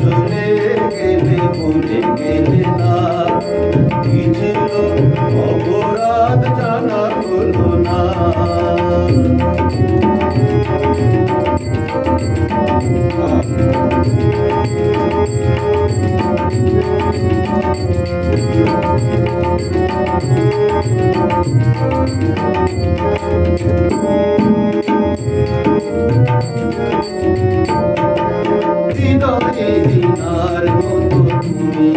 চলে গেলে ভুলে গেলে না কি অপরাধ জানা হলো না। হৃদয়ে দিনার মতো তুমি।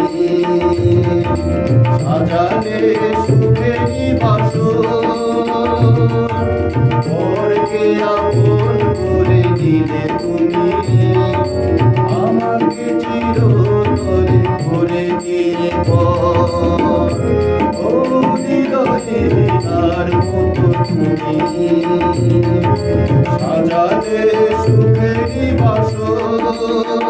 সাজালে সুখেরই বাসর? পরকে আপন করে দিলে তুমি। আমাকে চিরতরে ভরে দিয়ে পর। ও হৃদয়ে দিনার মতো তুমি। সাজালে সুখেরই বাসর?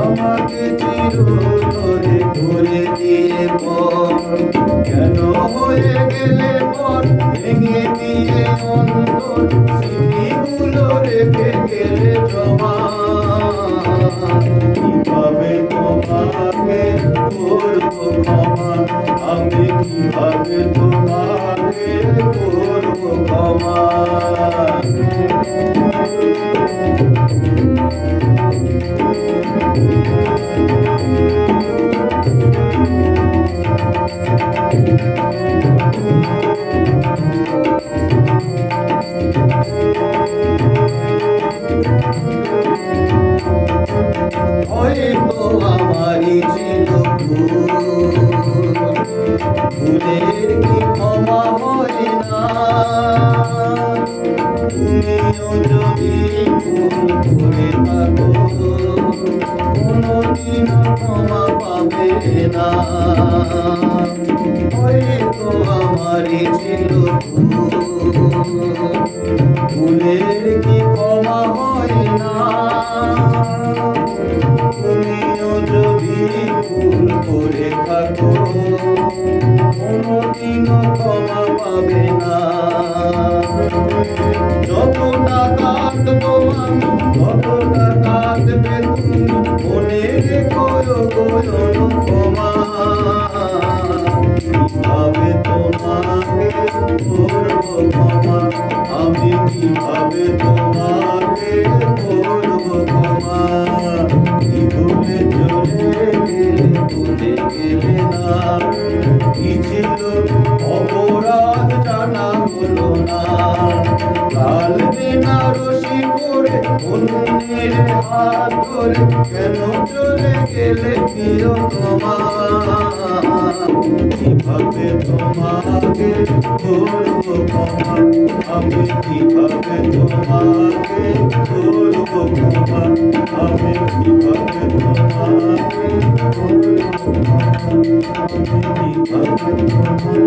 আমাকে চিরতরে ভরে দিয়ে পর কেন হয়ে গেলে পর ভেঙে দিয়ে অন্তর স্মৃতিগুলো রেখে গেলে জমা কীভাবে তোমাকে করব আমি কীভাবে তোমাকে করব আমারই তুমিও যদি ভুল থাকো কোনোদিন ক্ষমা পাবে না হয়তো আমারই ছিল ভুল ভুলের কি ক্ষমা হয় না তুমিও যদি ভুল করে থাকো কোনোদিনও ক্ষমা পাবে না যতটা কাঁদবো আমি ততটা কাঁদবে তুমি। মনে রেখো গো ক্ষমা কীভাবে তোমাকে করব ক্ষমা। আমি কীভাবে তোমাকে করব ক্ষমা? কি ভুলে চলে গেলে ভুলে গেলে না। কি ছিল না অন্যের হাত ধরে কেন চলে গেলে প্রিয় তোমার কীভাবে তোমাকে করব ক্ষমা আমি কীভাবে তোমাকে করব ক্ষমা আমি কীভাবে তোমাকে করব আমি কীভাবে তোমাকে